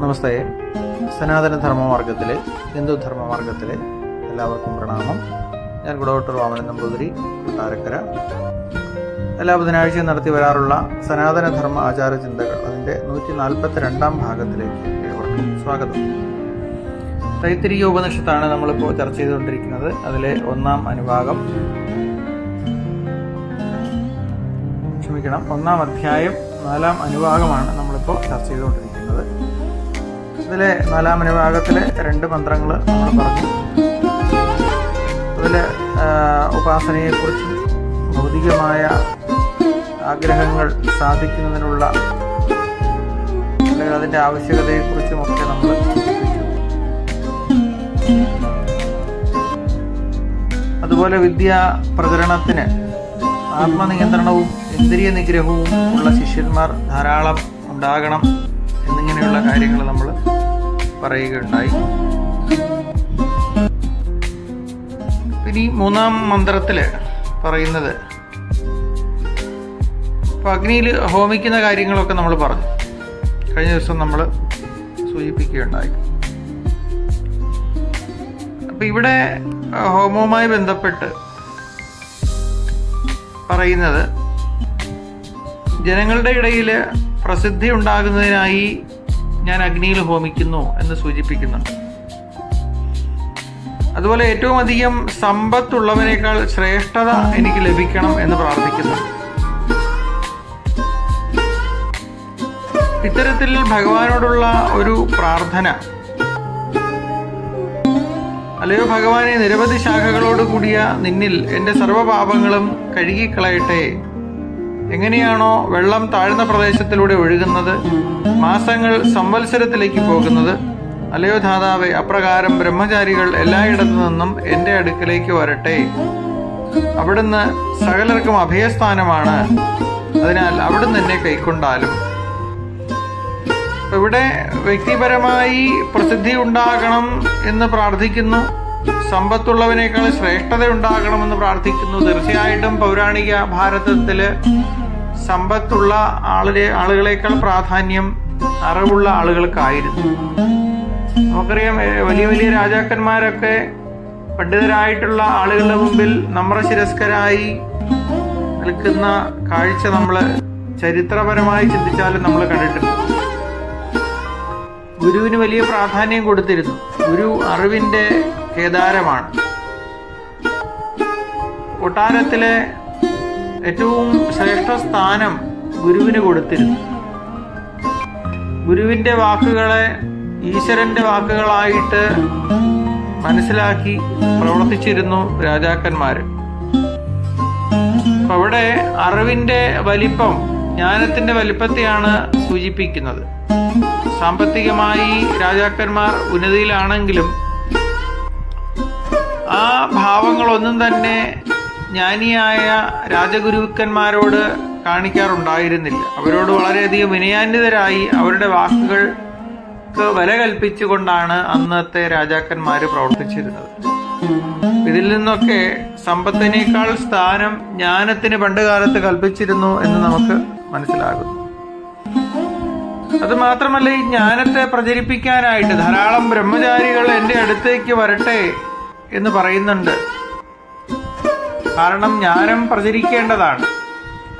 നമസ്തേ. സനാതന ധർമ്മമാർഗത്തിലെ ഹിന്ദു ധർമ്മമാർഗത്തിലെ എല്ലാവർക്കും പ്രണാമം. ഞാൻ കുടവട്ടൂർ വാമനൻ നമ്പൂതിരി കൊട്ടാരക്കര. എല്ലാ ബുധനാഴ്ചയും നടത്തി വരാറുള്ള സനാതന ധർമ്മ ആചാര ചിന്തകൾ അതിന്റെ നൂറ്റി നാൽപ്പത്തി രണ്ടാം ഭാഗത്തിലേക്ക് ഏവർക്കും സ്വാഗതം. തൈത്തിരിക ഉപനിഷത്താണ് നമ്മളിപ്പോൾ ചർച്ച ചെയ്തുകൊണ്ടിരിക്കുന്നത്. അതിലെ ഒന്നാം അനുഭാഗം. ക്ഷമിക്കണം ഒന്നാം അധ്യായം നാലാം അനുഭാഗമാണ് നമ്മളിപ്പോൾ ചർച്ച ചെയ്തുകൊണ്ടിരിക്കുന്നത്. ഇതിലെ നാലാം അനുഭാഗത്തിലെ രണ്ട് മന്ത്രങ്ങൾ നമ്മൾ പറഞ്ഞു. അതിൽ ഉപാസനയെക്കുറിച്ചും ഭൗതികമായ ആഗ്രഹങ്ങൾ സാധിക്കുന്നതിനുള്ള അല്ലെങ്കിൽ അതിന്റെ ആവശ്യകതയെക്കുറിച്ചും ഒക്കെ നമ്മൾ അതുപോലെ വിദ്യാ പ്രചരണത്തിന് ആത്മനിയന്ത്രണവും ഇന്ദ്രിയ നിഗ്രഹവും ഉള്ള ശിഷ്യന്മാർ ധാരാളം ഉണ്ടാകണം. എന്നിങ്ങനെയുള്ള കാര്യങ്ങൾ നമ്മൾ പറയുകയുണ്ടായി. ഇനി മൂന്നാം മന്ത്രത്തിൽ പറയുന്നത് ഇപ്പം അഗ്നിയിൽ ഹോമിക്കുന്ന കാര്യങ്ങളൊക്കെ നമ്മൾ പറഞ്ഞു. കഴിഞ്ഞ ദിവസം നമ്മൾ സൂചിപ്പിക്കുകയുണ്ടായി. അപ്പം ഇവിടെ ഹോമവുമായി ബന്ധപ്പെട്ട് പറയുന്നത് ജനങ്ങളുടെ ഇടയിൽ പ്രസിദ്ധി ഉണ്ടാകുന്നതിനായി ഞാൻ അഗ്നിയിൽ ഹോമിക്കുന്നു എന്ന് സൂചിപ്പിക്കുന്നുണ്ട്. അതുപോലെ ഏറ്റവും അധികം സമ്പത്തുള്ളവനേക്കാൾ ശ്രേഷ്ഠത എനിക്ക് ലഭിക്കണം എന്ന് പ്രാർത്ഥിക്കുന്നു. ഇത്തരത്തിൽ ഭഗവാനോടുള്ള ഒരു പ്രാർത്ഥന അല്ലയോ ഭഗവാനെ നിരവധി ശാഖകളോട് കൂടിയ നിന്നിൽ എന്റെ സർവപാപങ്ങളും കഴുകിക്കളയട്ടെ എങ്ങനെയാണോ വെള്ളം താഴ്ന്ന പ്രദേശത്തിലൂടെ ഒഴുകുന്നത് മാസങ്ങൾ സംവത്സരത്തിലേക്ക് പോകുന്നത് അല്ലയോ ധാതാവെ അപ്രകാരം ബ്രഹ്മചാരികൾ എല്ലായിടത്തു നിന്നും എന്റെ അടുക്കലേക്ക് വരട്ടെ. അവിടുന്ന് സകലർക്കും അഭയസ്ഥാനമാണ്. അതിനാൽ അവിടുന്ന് എന്നെ കൈക്കൊണ്ടാലും. ഇവിടെ വ്യക്തിപരമായി പ്രസിദ്ധി ഉണ്ടാകണം എന്ന് പ്രാർത്ഥിക്കുന്നു. സമ്പത്തുള്ളവനേക്കാൾ ശ്രേഷ്ഠത ഉണ്ടാകണമെന്ന് പ്രാർത്ഥിക്കുന്നു. തീർച്ചയായിട്ടും പൗരാണിക ഭാരതത്തിൽ സമ്പത്തുള്ള ആളിലെ ആളുകളെക്കാൾ പ്രാധാന്യം അറിവുള്ള ആളുകൾക്കായിരുന്നു. നമുക്കറിയാം വലിയ വലിയ രാജാക്കന്മാരൊക്കെ പണ്ഡിതരായിട്ടുള്ള ആളുകളുടെ മുമ്പിൽ നമ്രശിരസ്കരായി നിൽക്കുന്ന കാഴ്ച നമ്മൾ ചരിത്രപരമായി ചിന്തിച്ചാലും നമ്മൾ കണ്ടിട്ടുണ്ട് ഗുരുവിന് വലിയ പ്രാധാന്യം കൊടുത്തിരുന്നു. ഗുരു അറിവിന്റെ കേദാരമാണ്. കൊട്ടാരത്തിലെ ഏറ്റവും ശ്രേഷ്ഠ സ്ഥാനം ഗുരുവിന് കൊടുത്തിരുന്നു. ഗുരുവിന്റെ വാക്കുകളെ ഈശ്വരന്റെ വാക്കുകളായിട്ട് മനസ്സിലാക്കി പ്രവർത്തിച്ചിരുന്നു രാജാക്കന്മാര്. അപ്പൊ അവിടെ അറിവിന്റെ വലിപ്പം ജ്ഞാനത്തിന്റെ വലിപ്പത്തെയാണ് സൂചിപ്പിക്കുന്നത്. സാമ്പത്തികമായി രാജാക്കന്മാർ ഉന്നതിയിലാണെങ്കിലും ഭാവങ്ങളൊന്നും തന്നെ ജ്ഞാനിയായ രാജഗുരുക്കന്മാരോട് കാണിക്കാറുണ്ടായിരുന്നില്ല. അവരോട് വളരെയധികം വിനയാന്വിതരായി അവരുടെ വാക്കുകൾക്ക് വില കൽപ്പിച്ചുകൊണ്ടാണ് അന്നത്തെ രാജാക്കന്മാർ പ്രവർത്തിച്ചിരുന്നത്. ഇതിൽ നിന്നൊക്കെ സമ്പത്തിനേക്കാൾ സ്ഥാനം ജ്ഞാനത്തിന് പണ്ട് കാലത്ത് കൽപ്പിച്ചിരുന്നു എന്ന് നമുക്ക് മനസ്സിലാകുന്നു. അത് മാത്രമല്ല ഈ ജ്ഞാനത്തെ പ്രചരിപ്പിക്കാനായിട്ട് ധാരാളം ബ്രഹ്മചാരികൾ എന്റെ അടുത്തേക്ക് വരട്ടെ എന്ന് പറയുന്നുണ്ട്. കാരണം ജ്ഞാനം പ്രചരിക്കേണ്ടതാണ്.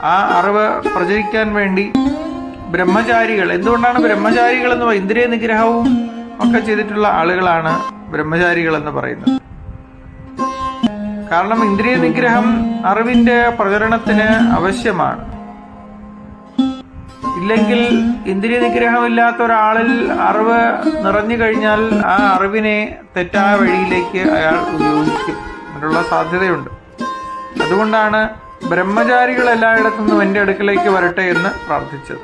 ആ അറിവ് പ്രചരിക്കാൻ വേണ്ടി ബ്രഹ്മചാരികൾ എന്തുകൊണ്ടാണ് ബ്രഹ്മചാരികൾ എന്ന് ഇന്ദ്രിയ നിഗ്രഹവും ഒക്കെ ചെയ്തിട്ടുള്ള ആളുകളാണ് ബ്രഹ്മചാരികൾ എന്ന് പറയുന്നത്. കാരണം ഇന്ദ്രിയ നിഗ്രഹം അറിവിന്റെ പ്രചരണത്തിന് ആവശ്യമാണ്. ഇല്ലെങ്കിൽ ഇന്ദ്രിയ നിഗ്രഹമില്ലാത്ത ഒരാളിൽ അറിവ് നിറഞ്ഞു കഴിഞ്ഞാൽ ആ അറിവിനെ തെറ്റായ വഴിയിലേക്ക് അയാൾ ഉപയോഗിക്കും. അതിനുള്ള സാധ്യതയുണ്ട്. അതുകൊണ്ടാണ് ബ്രഹ്മചാരികൾ എല്ലായിടത്തു നിന്നും എന്റെ അടുക്കിലേക്ക് വരട്ടെ എന്ന് പ്രാർത്ഥിച്ചത്.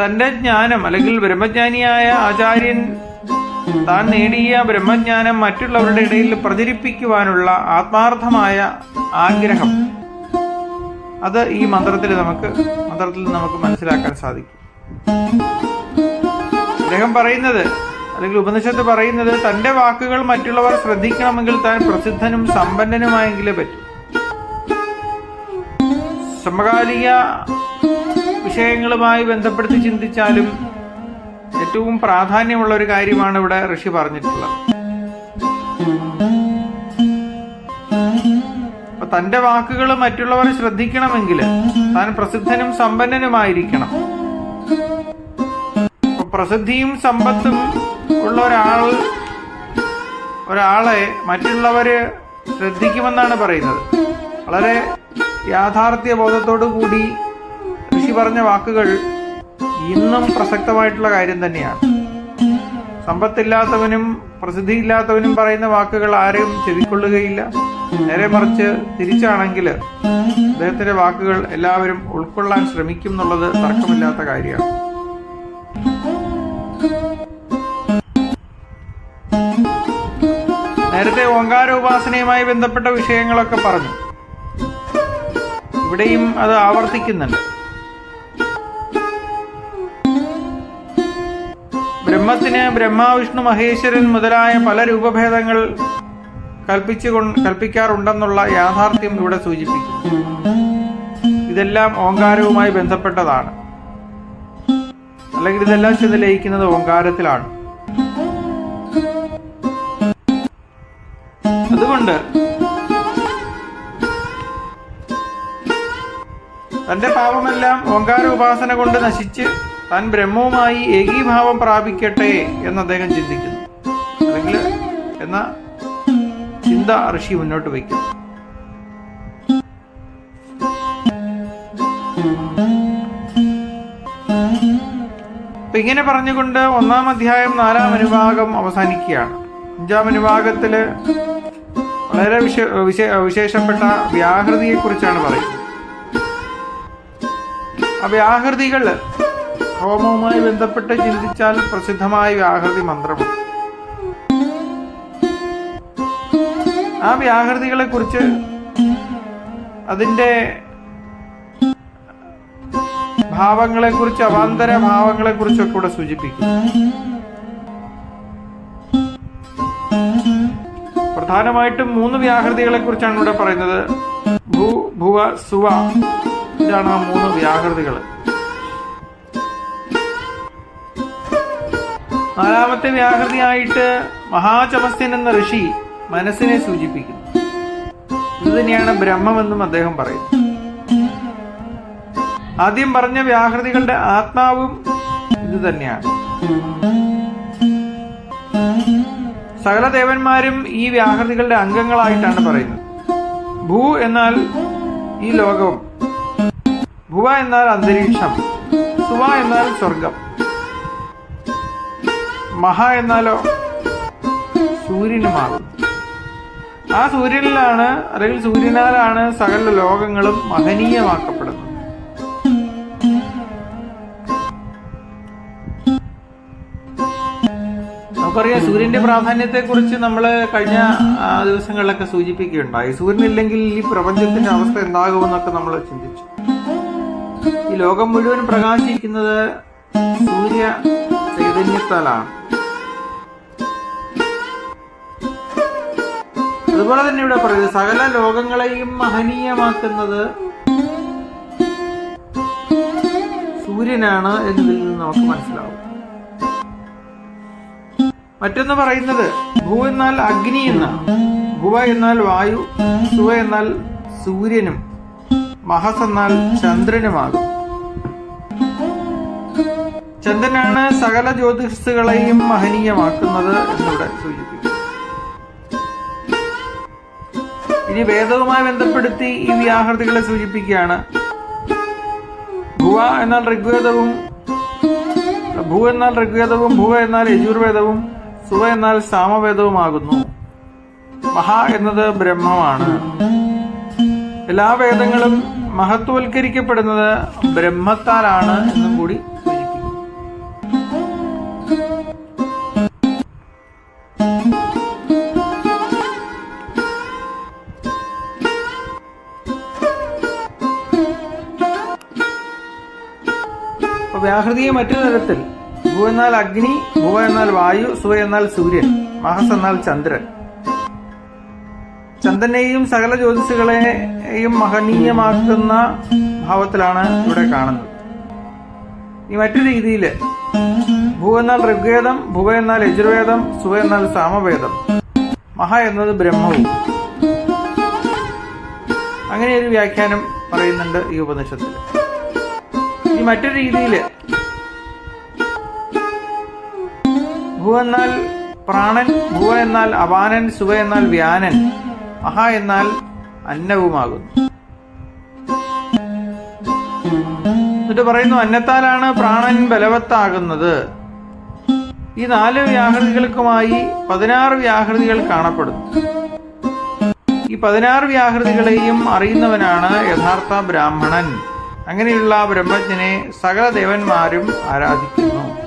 തന്റെ ജ്ഞാനം അല്ലെങ്കിൽ ബ്രഹ്മജ്ഞാനിയായ ആചാര്യൻ താൻ നേടിയ ബ്രഹ്മജ്ഞാനം മറ്റുള്ളവരുടെ ഇടയിൽ പ്രചരിപ്പിക്കുവാനുള്ള ആത്മാർത്ഥമായ ആഗ്രഹം. അത് ഈ മന്ത്രത്തിൽ നമുക്ക് മന്ത്രത്തിൽ നമുക്ക് മനസ്സിലാക്കാൻ സാധിക്കും. അദ്ദേഹം പറയുന്നത് അല്ലെങ്കിൽ ഉപനിഷത്ത് പറയുന്നത് തന്റെ വാക്കുകൾ മറ്റുള്ളവർ ശ്രദ്ധിക്കണമെങ്കിൽ താൻ പ്രസിദ്ധനും സമ്പന്നനുമായെങ്കിലേ പറ്റൂ. സമകാലിക വിഷയങ്ങളുമായി ബന്ധപ്പെടുത്തി ചിന്തിച്ചാലും ഏറ്റവും പ്രാധാന്യമുള്ള ഒരു കാര്യമാണ് ഇവിടെ ഋഷി പറഞ്ഞിട്ടുള്ളത്. അപ്പൊ തന്റെ വാക്കുകൾ മറ്റുള്ളവർ ശ്രദ്ധിക്കണമെങ്കിൽ താൻ പ്രസിദ്ധനും സമ്പന്നനുമായിരിക്കണം. പ്രസിദ്ധിയും സമ്പത്തും ഉള്ള ഒരാൾ ഒരാളെ മറ്റുള്ളവര് ശ്രദ്ധിക്കുമെന്നാണ് പറയുന്നത്. വളരെ യാഥാർത്ഥ്യ ബോധത്തോടു കൂടി ഋഷി പറഞ്ഞ വാക്കുകൾ ഇന്നും പ്രസക്തമായിട്ടുള്ള കാര്യം തന്നെയാണ്. സമ്പത്തില്ലാത്തവനും പ്രസിദ്ധിയില്ലാത്തവനും പറയുന്ന വാക്കുകൾ ആരെയും ചെവിക്കൊള്ളുകയില്ല. നേരെ മറിച്ച് തിരിച്ചാണെങ്കിൽ അദ്ദേഹത്തിന്റെ വാക്കുകൾ എല്ലാവരും ഉൾക്കൊള്ളാൻ ശ്രമിക്കും എന്നുള്ളത് തർക്കമില്ലാത്ത കാര്യമാണ്. നേരത്തെ ഓങ്കാരോപാസനയുമായി ബന്ധപ്പെട്ട വിഷയങ്ങളൊക്കെ പറഞ്ഞു. ഇവിടെയും അത് ആവർത്തിക്കുന്നുണ്ട്. ബ്രഹ്മത്തിന് ബ്രഹ്മാവിഷ്ണു മഹേശ്വരൻ മുതലായ പല രൂപഭേദങ്ങൾ കൽപ്പിച്ചു കൽപ്പിക്കാറുണ്ടെന്നുള്ള യാഥാർത്ഥ്യം ഇവിടെ സൂചിപ്പിക്കും ഇതെല്ലാം ഓങ്കാരവുമായി ബന്ധപ്പെട്ടതാണ്. അല്ലെങ്കിൽ ഇതെല്ലാം ചെന്ന് ലയിക്കുന്നത് ഓങ്കാരത്തിലാണ്. അതുകൊണ്ട് തന്റെ പാപമെല്ലാം ഓങ്കാര ഉപാസന കൊണ്ട് നശിച്ച് താൻ ബ്രഹ്മവുമായി ഏകീഭാവം പ്രാപിക്കട്ടെ എന്ന് അദ്ദേഹം ചിന്തിക്കുന്നു. അല്ലെങ്കിൽ എന്ന ചിന്ത ഋഷി മുന്നോട്ട് വയ്ക്കുന്നു. അപ്പൊ ഇങ്ങനെ പറഞ്ഞുകൊണ്ട് ഒന്നാം അധ്യായം നാലാം അനുഭാഗം അവസാനിക്കുകയാണ്. അഞ്ചാം അനുഭാഗത്തിൽ വളരെ വിശ വിശേ- വിശേഷപ്പെട്ട വ്യാഹൃതിയെ കുറിച്ചാണ് പറയുന്നത്. ആ വ്യാഹൃതികൾ ഹോമവുമായി ബന്ധപ്പെട്ട് ചിന്തിച്ചാൽ പ്രസിദ്ധമായ വ്യാഹൃതി മന്ത്രം ആ വ്യാഹൃതികളെ കുറിച്ച് അതിന്റെ ഭാവങ്ങളെ കുറിച്ച് അവാന്തര ഭാവങ്ങളെ കുറിച്ചൊക്കെ ഇവിടെ സൂചിപ്പിക്കും പ്രധാനമായിട്ടും മൂന്ന് വ്യാഹൃതികളെ കുറിച്ചാണ് ഇവിടെ പറയുന്നത്. ഭൂ ഭുവ സുവ ഇതാണ് ആ മൂന്ന് വ്യാഹൃതികൾ നാലാമത്തെ വ്യാഹൃതിയായിട്ട് മഹാചമസ്യൻ എന്ന ഋഷി മനസ്സിനെ സൂചിപ്പിക്കുന്നു. ഇതുതന്നെയാണ് ബ്രഹ്മമെന്നും അദ്ദേഹം പറയുന്നു. ആദ്യം പറഞ്ഞ വ്യാഹൃതികളുടെ ആത്മാവും ഇത് തന്നെയാണ്. സകല ദേവന്മാരും ഈ വ്യാഹൃതികളുടെ അംഗങ്ങളായിട്ടാണ് പറയുന്നത്. ഭൂ എന്നാൽ ഈ ലോകവും ഭുവ എന്നാൽ അന്തരീക്ഷം സുവ എന്നാൽ സ്വർഗം. മഹ എന്നാലോ? സൂര്യന് മാറും ആ സൂര്യനിലാണ് അല്ലെങ്കിൽ സൂര്യനാലാണ് സകല ലോകങ്ങളും മഹനീയമാക്കപ്പെടുന്നത് നമുക്കറിയാം സൂര്യന്റെ പ്രാധാന്യത്തെ കുറിച്ച് നമ്മൾ കഴിഞ്ഞ ദിവസങ്ങളിലൊക്കെ സൂചിപ്പിക്കുകയുണ്ടായി. സൂര്യനില്ലെങ്കിൽ ഈ പ്രപഞ്ചത്തിന്റെ അവസ്ഥ എന്താകുമെന്നൊക്കെ നമ്മൾ ചിന്തിച്ചു. ഈ ലോകം മുഴുവൻ പ്രകാശിക്കുന്നത് സൂര്യ ചൈതന്യത്താലാണ് അതുപോലെ തന്നെ ഇവിടെ പറയുന്നത് സകല ലോകങ്ങളെയും മഹനീയമാക്കുന്നത് സൂര്യനാണ് എന്നതിൽ നിന്ന് നമുക്ക് മനസ്സിലാവും. മറ്റൊന്ന് പറയുന്നത് ഭൂ എന്നാൽ അഗ്നി എന്നാണ്. ഭുവ എന്നാൽ വായു സുവ എന്നാൽ സൂര്യനും മഹസ് എന്നാൽ ചന്ദ്രനുമാകും. ചന്ദ്രനാണ് സകല ജ്യോതിഷുകളെയും മഹനീയമാക്കുന്നത് എന്നിവിടെ സൂചിപ്പിക്കുന്നു. ഇനി വേദവുമായി ബന്ധപ്പെടുത്തി ഈ വ്യാഹൃതികളെ സൂചിപ്പിക്കുകയാണ്. ഭുവ എന്നാൽ ഋഗ്വേദവും ഭൂ എന്നാൽ ഋഗ്വേദവും ഭുവ എന്നാൽ യജുർവേദവും സുവ എന്നാൽ സാമവേദവുമാകുന്നു. മഹാ എന്നത് ബ്രഹ്മമാണ്. എല്ലാ വേദങ്ങളും മഹത്വവൽക്കരിക്കപ്പെടുന്നത് ബ്രഹ്മത്താലാണ് എന്നും കൂടി വ്യാഹൃതിയെ മറ്റൊരു തരത്തിൽ. ഭൂ എന്നാൽ അഗ്നി ഭൂ എന്നാൽ വായു സുവ എന്നാൽ സൂര്യൻ മഹസ് എന്നാൽ ചന്ദ്രൻ. ചന്ദ്രനെയും സകല ജ്യോതിസുകളെയും മഹനീയമാക്കുന്ന ഭാവത്തിലാണ് ഇവിടെ കാണുന്നത്. ഈ മറ്റു രീതിയിൽ ഭൂ എന്നാൽ ഋഗ്വേദം ഭുവ എന്നാൽ യജുർവേദം സുവ എന്നാൽ സാമവേദം. മഹ എന്നത് ബ്രഹ്മവും. അങ്ങനെ ഒരു വ്യാഖ്യാനം പറയുന്നുണ്ട് ഈ ഉപനിഷത്തിൽ ഈ മറ്റൊരു രീതിയിൽ ഭൂ എന്നാൽ പ്രാണൻ ഭുവ എന്നാൽ അപാനൻ സുവ എന്നാൽ വ്യാനൻ മഹ എന്നാൽ അന്നവുമാകുന്നു. എന്നിട്ട് പറയുന്നു അന്നത്താലാണ് പ്രാണൻ ബലവത്താകുന്നത്. ഈ നാല് വ്യാഹൃതികൾക്കുമായി പതിനാറ് വ്യാഹൃതികൾ കാണപ്പെടുന്നു. ഈ പതിനാറ് വ്യാഹൃതികളെയും അറിയുന്നവനാണ് യഥാർത്ഥ ബ്രാഹ്മണൻ. അങ്ങനെയുള്ള ബ്രഹ്മജ്ഞനെ സകല ദേവന്മാരും ആരാധിക്കുന്നു.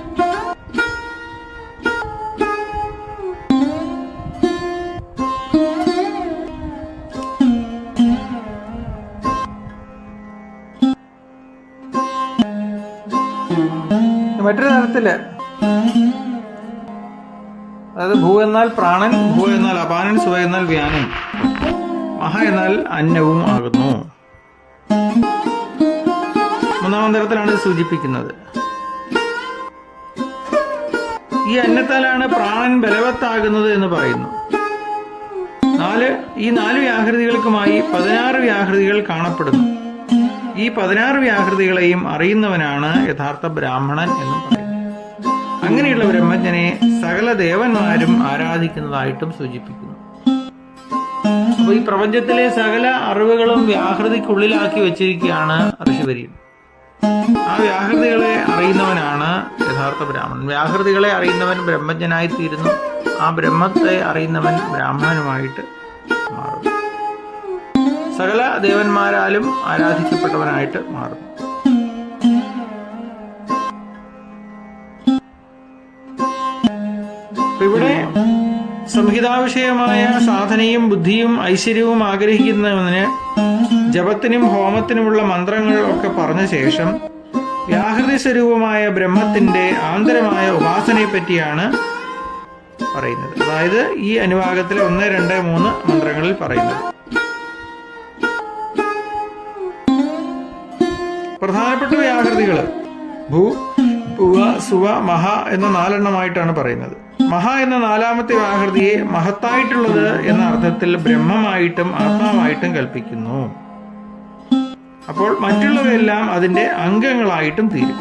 മറ്റൊരു അതായത് ഭൂ എന്നാൽ പ്രാണൻ ഭൂ എന്നാൽ അപാനൻ സുവ എന്നാൽ വ്യാനൻ. മഹ എന്നാൽ അന്നവും ആകുന്നു. മൂന്നാം തരത്തിലാണ് ഇത് സൂചിപ്പിക്കുന്നത്. ഈ അന്നത്താലാണ് പ്രാണൻ ബലവത്താകുന്നത് എന്ന് പറയുന്നു. നാല് ഈ നാല് വ്യാഹൃതികൾക്കുമായി പതിനാറ് വ്യാഹൃതികൾ കാണപ്പെടുന്നു. ഈ പതിനാറ് വ്യാഹൃതികളെയും അറിയുന്നവനാണ് യഥാർത്ഥ ബ്രാഹ്മണൻ എന്നും പറയുന്നു അങ്ങനെയുള്ള ബ്രഹ്മജ്ഞനെ സകല ദേവന്മാരും ആരാധിക്കുന്നതായിട്ടും സൂചിപ്പിക്കുന്നു. അപ്പൊ ഈ പ്രപഞ്ചത്തിലെ സകല അറിവുകളും വ്യാഹൃതിക്കുള്ളിലാക്കി വെച്ചിരിക്കുകയാണ് ഋഷിവര്യൻ. ആ വ്യാഹൃതികളെ അറിയുന്നവനാണ് യഥാർത്ഥ ബ്രാഹ്മണൻ. വ്യാഹൃതികളെ അറിയുന്നവൻ ബ്രഹ്മജ്ഞനായി തീരുന്നു ആ ബ്രഹ്മത്തെ അറിയുന്നവൻ ബ്രാഹ്മണനുമായിട്ട് മാറുന്നു. സകല ദേവന്മാരാലും ആരാധിക്കപ്പെട്ടവനായിട്ട് മാറുന്നു. സംഹിതാവിഷയമായ സാധനയും ബുദ്ധിയും ഐശ്വര്യവും ആഗ്രഹിക്കുന്നവന് ജപത്തിനും ഹോമത്തിനുമുള്ള മന്ത്രങ്ങൾ ഒക്കെ പറഞ്ഞ ശേഷം വ്യാഹൃതി സ്വരൂപമായ ബ്രഹ്മത്തിന്റെ ആന്തരമായ ഉപാസനയെ പറ്റിയാണ് പറയുന്നത്. അതായത് ഈ അനുഭാഗത്തിലെ ഒന്ന് രണ്ട് മൂന്ന് മന്ത്രങ്ങളിൽ പറയുന്നത്. പ്രധാനപ്പെട്ട വ്യാകൃതികൾ ഭൂ പുവ സുവ മഹ എന്ന നാലെണ്ണമായിട്ടാണ് പറയുന്നത്. മഹ എന്ന നാലാമത്തെ ആകൃതിയെ മഹത്തായിട്ടുള്ളത് എന്ന അർത്ഥത്തിൽ ബ്രഹ്മമായിട്ടും ആത്മാവായിട്ടും കൽപ്പിക്കുന്നു. അപ്പോൾ മറ്റുള്ളവയെല്ലാം അതിന്റെ അംഗങ്ങളായിട്ടും തീരും.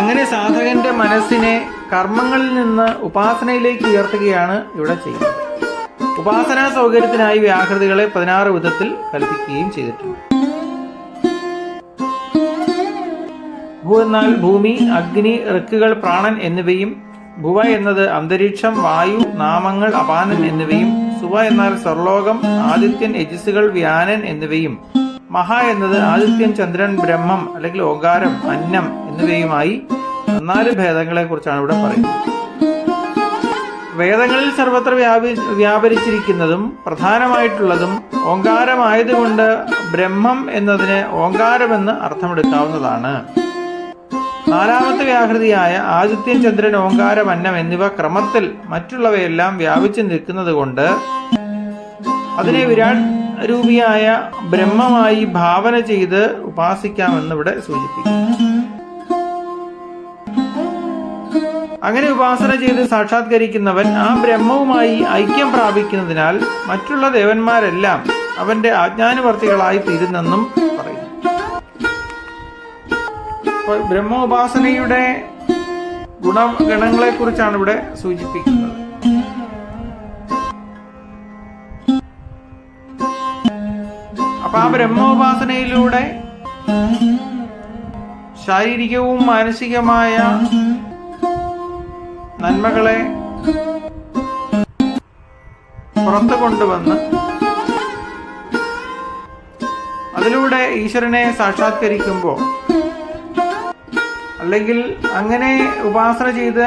അങ്ങനെ സാധകന്റെ മനസ്സിനെ കർമ്മങ്ങളിൽ നിന്ന് ഉപാസനയിലേക്ക് ഉയർത്തുകയാണ് ഇവിടെ ചെയ്യുന്നത്. ഉപാസനാ സൗകര്യത്തിനായി വ്യാകൃതികളെ പതിനാറ് വിധത്തിൽ കൽപ്പിക്കുകയും ചെയ്തിട്ടുണ്ട്. ഭൂ എന്നാൽ ഭൂമി അഗ്നി ഋക്കുകൾ പ്രാണൻ എന്നിവയും ഭുവ എന്നത് അന്തരീക്ഷം വായു നാമങ്ങൾ അപാനൻ എന്നിവയും സുവ എന്നാൽ സ്വർലോകം ആദിത്യൻ യജിസുകൾ വ്യാനൻ എന്നിവയും മഹ എന്നത് ആദിത്യൻ ചന്ദ്രൻ ബ്രഹ്മം അല്ലെങ്കിൽ ഓകാരം അന്നം എന്നിവയുമായി നാല് ഭേദങ്ങളെ കുറിച്ചാണ് ഇവിടെ പറയുന്നത്. വേദങ്ങളിൽ സർവത്ര വ്യാപി വ്യാപരിച്ചിരിക്കുന്നതും പ്രധാനമായിട്ടുള്ളതും ഓങ്കാരമായതുകൊണ്ട് ബ്രഹ്മം എന്നതിന് ഓങ്കാരമെന്ന് അർത്ഥമെടുക്കാവുന്നതാണ്. നാലാമത്തെ വ്യാഹൃതിയായ ആദിത്യൻ ചന്ദ്രൻ ഓങ്കാരം അന്നം എന്നിവ ക്രമത്തിൽ മറ്റുള്ളവയെല്ലാം വ്യാപിച്ചു നിൽക്കുന്നത് കൊണ്ട് അതിനെ വിരാട് രൂപിയായ ബ്രഹ്മമായി ഭാവന ചെയ്ത് ഉപാസിക്കാമെന്ന് ഇവിടെ സൂചിപ്പിക്കും അങ്ങനെ ഉപാസന ചെയ്ത് സാക്ഷാത്കരിക്കുന്നവൻ ആ ബ്രഹ്മവുമായി ഐക്യം പ്രാപിക്കുന്നതിനാൽ മറ്റുള്ള ദേവന്മാരെല്ലാം അവന്റെ ആജ്ഞാനുവർത്തികളായി തീരുന്നെന്നും ബ്രഹ്മോപാസനയുടെ ഗുണഗണങ്ങളെ കുറിച്ചാണ് ഇവിടെ സൂചിപ്പിക്കുന്നത്. അപ്പൊ ആ ബ്രഹ്മോപാസനയിലൂടെ ശാരീരികവും മാനസികമായ നന്മകളെ പുറത്തു കൊണ്ടുവന്ന് അതിലൂടെ ഈശ്വരനെ സാക്ഷാത്കരിക്കുമ്പോൾ അല്ലെങ്കിൽ അങ്ങനെ ഉപാസന ചെയ്ത്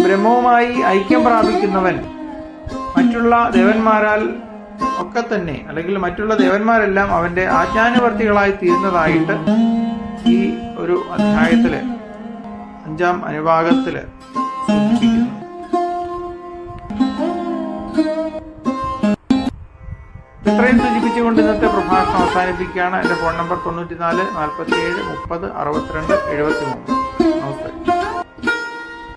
ബ്രഹ്മവുമായി ഐക്യം പ്രാപിക്കുന്നവൻ മറ്റുള്ള ദേവന്മാരാൽ ഒക്കെ തന്നെ അല്ലെങ്കിൽ മറ്റുള്ള ദേവന്മാരെല്ലാം അവന്റെ ആജ്ഞാനുവർത്തികളായി തീരുന്നതായിട്ട് ഈ ഒരു അധ്യായത്തിൽ അഞ്ചാം അനുഭാഗത്തിൽ സൂചിപ്പിക്കുന്നു. ഇത്രയും സൂചിപ്പിച്ചുകൊണ്ട് ഇന്നത്തെ പ്രഭാഷണം അവസാനിപ്പിക്കുകയാണ്. എന്റെ ഫോൺ നമ്പർ തൊണ്ണൂറ്റി നാല് നാൽപ്പത്തി ഏഴ് മുപ്പത് അറുപത്തിരണ്ട് എഴുപത്തി മൂന്ന്